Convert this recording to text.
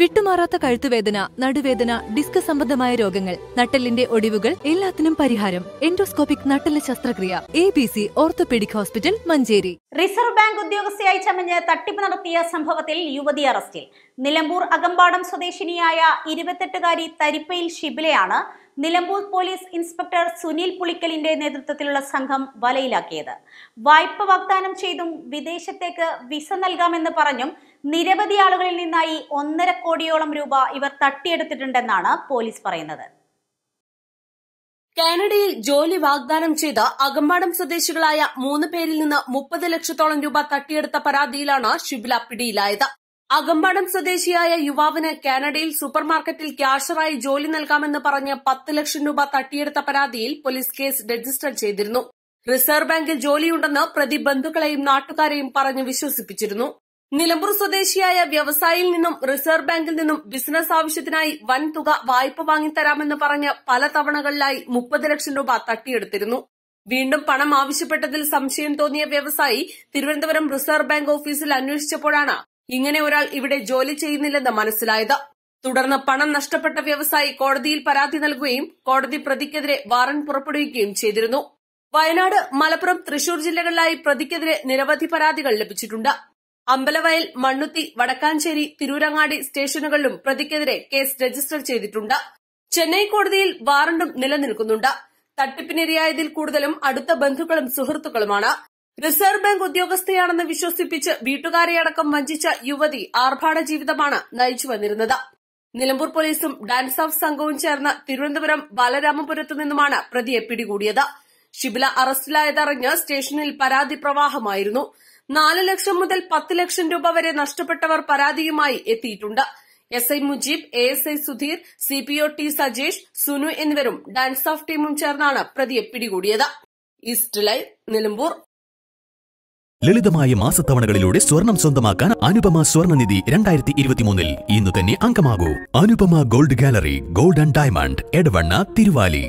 വിട്ടുമാറാത്ത കഴുത്തുവേദന നടുവേദന ഡിസ്ക് സംബന്ധമായ രോഗങ്ങൾ നട്ടലിന്റെ ഒടിവുകൾ എല്ലാത്തിനും പരിഹാരം. എൻഡോസ്കോപ്പിക് നട്ടൽ ശസ്ത്രക്രിയ. A B C orthopaedic hospital Manjeri. Reserve bank ഉദ്യോഗസ്ഥയായി ചമഞ്ഞ് തട്ടിപ്പ് നടത്തിയ സംഭവത്തിൽ യുവതി അറസ്റ്റിൽ. നിലമ്പൂർ അകമ്പാടം സ്വദേശിനിയായ ഇരുപത്തെട്ടുകാരി തരിപ്പയിൽ ഷിബിലയാണ് നിലമ്പൂർ പോലീസ് ഇൻസ്പെക്ടർ സുനിൽ പുളിക്കലിന്റെ നേതൃത്വത്തിലുള്ള സംഘം വലയിലാക്കിയത്. വായ്പ വാഗ്ദാനം ചെയ്തും വിദേശത്തേക്ക് വിസ നൽകാമെന്ന് പറഞ്ഞും നിരവധി ആളുകളിൽ നിന്നായി ഒന്നര കോടിയോളം രൂപ ഇവർ തട്ടിയെടുത്തിട്ടുണ്ടെന്നാണ് പോലീസ് പറയുന്നത്. കാനഡയിൽ ജോലി വാഗ്ദാനം ചെയ്ത് അകമ്പാടം സ്വദേശികളായ മൂന്ന് പേരിൽ നിന്ന് മുപ്പത് ലക്ഷത്തോളം രൂപ തട്ടിയെടുത്ത പരാതിയിലാണ് ഷിബില പിടിയിലായത്. അകമ്പാടം സ്വദേശിയായ യുവാവിന് കാനഡയിൽ സൂപ്പർമാർക്കറ്റിൽ ക്യാഷറായി ജോലി നൽകാമെന്ന് പറഞ്ഞ് പത്ത് ലക്ഷം രൂപ തട്ടിയെടുത്ത പരാതിയിൽ പോലീസ് കേസ് രജിസ്റ്റർ ചെയ്തിരുന്നു. റിസർവ് ബാങ്കിൽ ജോലിയുണ്ടെന്ന് പ്രതി ബന്ധുക്കളെയും നാട്ടുകാരെയും പറഞ്ഞ് വിശ്വസിപ്പിച്ചിരുന്നു. നിലമ്പൂർ സ്വദേശിയായ വ്യവസായിയിൽ നിന്നും റിസർവ് ബാങ്കിൽ നിന്നും ബിസിനസ് ആവശ്യത്തിനായി വൻ തുക വായ്പ വാങ്ങിത്തരാമെന്ന് പറഞ്ഞ് പല തവണകളിലായി മുപ്പത് ലക്ഷം രൂപ തട്ടിയെടുത്തിരുന്നു. വീണ്ടും പണം ആവശ്യപ്പെട്ടതിൽ സംശയം തോന്നിയ വ്യവസായി തിരുവനന്തപുരം റിസർവ് ബാങ്ക് ഓഫീസിൽ അന്വേഷിച്ചപ്പോഴാണ് ഇങ്ങനെ ഒരാൾ ഇവിടെ ജോലി ചെയ്യുന്നില്ലെന്ന് മനസ്സിലായത്. തുടർന്ന് പണം നഷ്ടപ്പെട്ട വ്യവസായി കോടതിയിൽ പരാതി നൽകുകയും കോടതി പ്രതിക്കെതിരെ വാറന്റ് പുറപ്പെടുവിക്കുകയും ചെയ്തിരുന്നു. വയനാട് മലപ്പുറം തൃശൂർ ജില്ലകളിലായി പ്രതിക്കെതിരെ നിരവധി പരാതികൾ ലഭിച്ചിട്ടുണ്ട്. അമ്പലവയൽ മണ്ണുത്തി വടക്കാഞ്ചേരി തിരൂരങ്ങാടി സ്റ്റേഷനുകളിലും പ്രതിക്കെതിരെ കേസ് രജിസ്റ്റർ ചെയ്തിട്ടുണ്ട്. ചെന്നൈ കോടതിയിൽ വാറണ്ടും നിലനിൽക്കുന്നുണ്ട്. തട്ടിപ്പിനിരയായതിൽ കൂടുതലും അടുത്ത ബന്ധുക്കളും സുഹൃത്തുക്കളുമാണ്. റിസർവ് ബാങ്ക് ഉദ്യോഗസ്ഥയാണെന്ന് വിശ്വസിപ്പിച്ച് വീട്ടുകാരെയടക്കം വഞ്ചിച്ച യുവതി ആർഭാട ജീവിതമാണ് നയിച്ചു വന്നിരുന്നത്. നിലമ്പൂർ പോലീസും ഡാൻസ് ഓഫ് സംഘവും ചേർന്ന് തിരുവനന്തപുരം ബാലരാമപുരത്തു നിന്നുമാണ് പ്രതിയെ പിടികൂടിയത്. ഷിബില അറസ്റ്റിലായതറിഞ്ഞ് സ്റ്റേഷനിൽ പരാതി പ്രവാഹമായിരുന്നു. നാല് ലക്ഷം മുതൽ പത്ത് ലക്ഷം രൂപ വരെ നഷ്ടപ്പെട്ടവർ പരാതിയുമായി എത്തിയിട്ടുണ്ട്. S I Mujeeb A S I Sudheer C P O T Sajesh Sunu എന്നിവരും ഡാൻസ് ഓഫ് ടീമും ചേർന്നാണ് പ്രതിയെ പിടികൂടിയത്. East live Nilambur. ലളിതമായ മാസത്തവണകളിലൂടെ സ്വർണം സ്വന്തമാക്കാൻ അനുപമ സ്വർണനിധി രണ്ടായിരത്തി ഇരുപത്തിമൂന്നിൽ ഇന്ന് തന്നെ അംഗമാകൂ. Anupama gold gallery gold and diamond Edavanna Thiruvali.